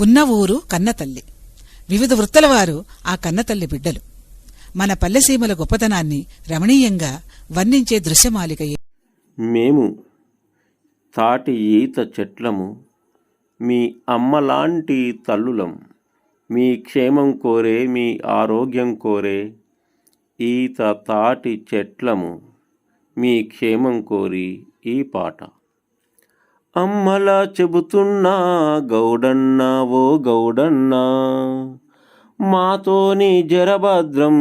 ఉన్న ఊరు కన్నతల్లి. వివిధ వృత్తుల వారు ఆ కన్నతల్లి బిడ్డలు. మన పల్లెసీమల గొప్పతనాన్ని రమణీయంగా వర్ణించే దృశ్యమాలిక మేము తాటి ఈత చెట్లము మీ అమ్మలాంటి తల్లులం. మీ క్షేమం కోరే మీ ఆరోగ్యం కోరే ఈత తాటి చెట్లము మీ క్షేమం కోరి ఈ పాట. అమ్మలా చెబుతున్నా గౌడన్నా ఓ గౌడన్నా మాతోని జరభద్రం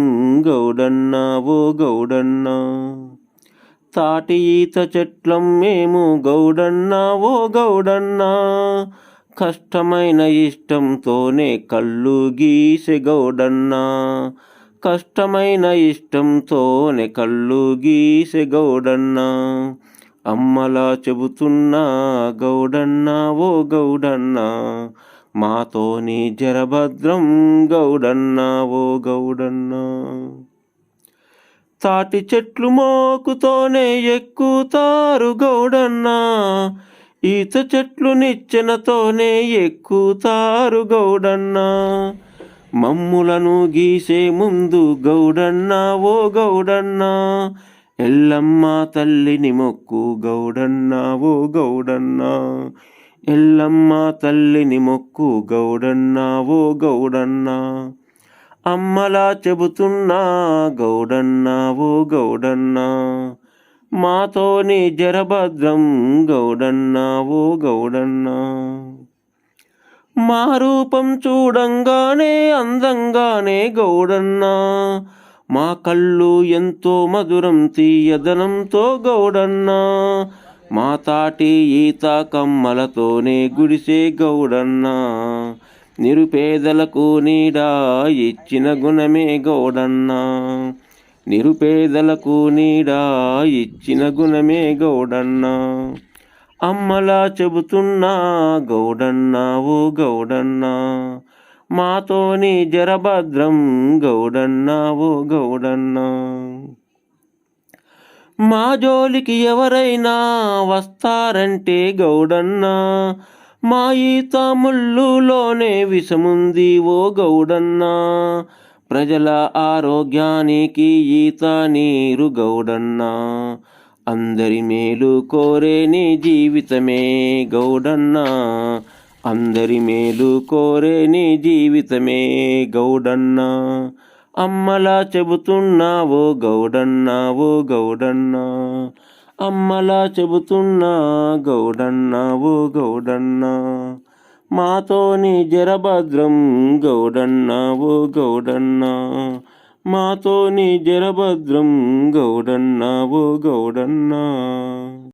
గౌడన్నా ఓ గౌడన్నా తాటి ఈత చెట్లం మేము గౌడన్నా ఓ గౌడన్నా కష్టమైన ఇష్టంతోనే కళ్ళు గీసె గౌడన్నా కష్టమైన ఇష్టంతోనే కళ్ళు గీసె గౌడన్నా అమ్మలా చెబుతున్నా గౌడన్నా ఓ గౌడన్నా మాతోని జరభద్రం గౌడన్నా ఓ గౌడన్నా. తాటి చెట్లు మోకుతోనే ఎక్కుతారు గౌడన్నా ఈత చెట్లు నిచ్చెనతోనే ఎక్కుతారు గౌడన్నా. మమ్ములను గీసే ముందు గౌడన్నా ఓ గౌడన్నా ఎల్లమ్మ తల్లిని మొక్కు గౌడన్నా ఓ గౌడన్నా. ఎల్లమ్మ తల్లిని మొక్కు గౌడన్నా ఓ గౌడన్నా. అమ్మలా చెబుతున్నా గౌడన్నా ఓ గౌడన్నా. మాతోని జరభద్రం గౌడన్నా ఓ గౌడన్నా. మా రూపం చూడంగానే అందంగానే గౌడన్నా. మా కళ్ళు ఎంతో మధురం తీయదనంతో గౌడన్నా. మా తాటి ఈత కమ్మలతోనే గుడిసే గౌడన్నా. నిరుపేదలకు నీడా ఇచ్చిన గుణమే గౌడన్నా. నిరుపేదలకు నీడా ఇచ్చిన గుణమే గౌడన్నా. అమ్మలా చెబుతున్నా గౌడన్నా ఓ గౌడన్నా. మాతోని జరభద్రం గౌడన్నా ఓ గౌడన్నా. మా జోలికి ఎవరైనా వస్తారంటే గౌడన్నా. మా ఈ ముళ్ళులోనే విషముంది ఓ గౌడన్నా. ప్రజల ఆరోగ్యానికి ఈత నీరు గౌడన్నా. అందరి మేలు కోరేని జీవితమే గౌడన్నా. అందరి మేలు కోరే నీ జీవితమే గౌడన్నా. అమ్మలా చెబుతున్నావో గౌడన్నావో గౌడన్నా. అమ్మలా చెబుతున్నా గౌడన్నా ఓ గౌడన్నా. మాతోని జరభద్రం గౌడన్నా ఓ గౌడన్నా. మాతోని జరభద్రం గౌడన్నా ఓ గౌడన్నా.